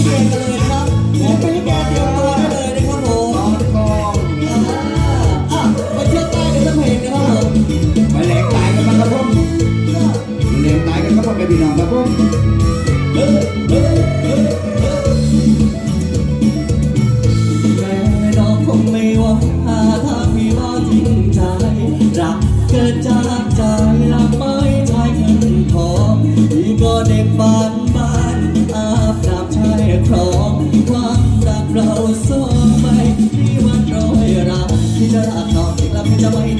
ลิเกกันเลยนะครับศิลปินลิเกเตรียมตัวได้เลยนะครับผมตอนกองอ่าอะมาเที่ยวใต้กันสักเพลงนะครับผมมาแหลกตายกันบ้างครับผมแหลกตายกันครับผมไปพี่น้องครับผม ความรักเราสองไปที่วันร้อยรัที่จะรักน้องที่รักที่จะไม่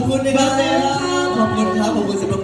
ขอบคุณนะครับขอบคุณครับขอบคุณสิหรับ